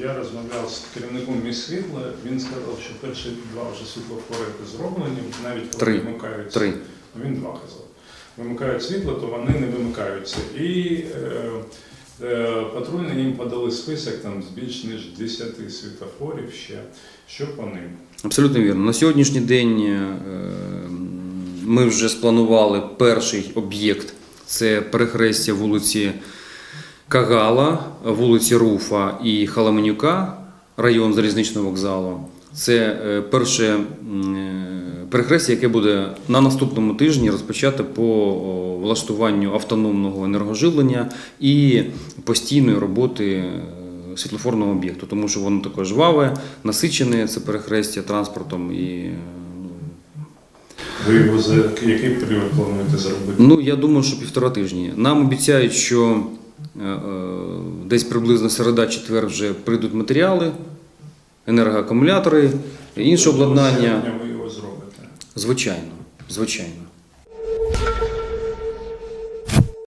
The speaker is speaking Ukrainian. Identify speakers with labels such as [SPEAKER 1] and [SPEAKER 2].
[SPEAKER 1] Я розмовляв з керівником міськвітла, він сказав, що перші два вже світлофори зроблені, навіть коли
[SPEAKER 2] Три.
[SPEAKER 1] вимикаються.
[SPEAKER 2] Три.
[SPEAKER 1] Він два казав. Вимикають світло, то вони не вимикаються. І е, е, патрульні їм подали список там з більш ніж 10 світлофорів ще, що по ним.
[SPEAKER 2] Абсолютно вірно. На сьогоднішній день е, ми вже спланували перший об'єкт це перехрестя вулиці Кагала, вулиці Руфа і Халаменюка, район залізничного вокзалу. Це е, перше е, перехрестя, яке буде на наступному тижні розпочати по влаштуванню автономного енергоживлення і постійної роботи е, світлофорного об'єкту, тому що воно також жваве, насичене це перехрестя транспортом і
[SPEAKER 1] Ви його за який період плануєте зробити?
[SPEAKER 2] Ну, я думаю, що півтора тижні. Нам обіцяють, що десь приблизно середа-четвер вже прийдуть матеріали, енергоакумулятори, інше обладнання.
[SPEAKER 1] Ви його зробите.
[SPEAKER 2] Звичайно, звичайно.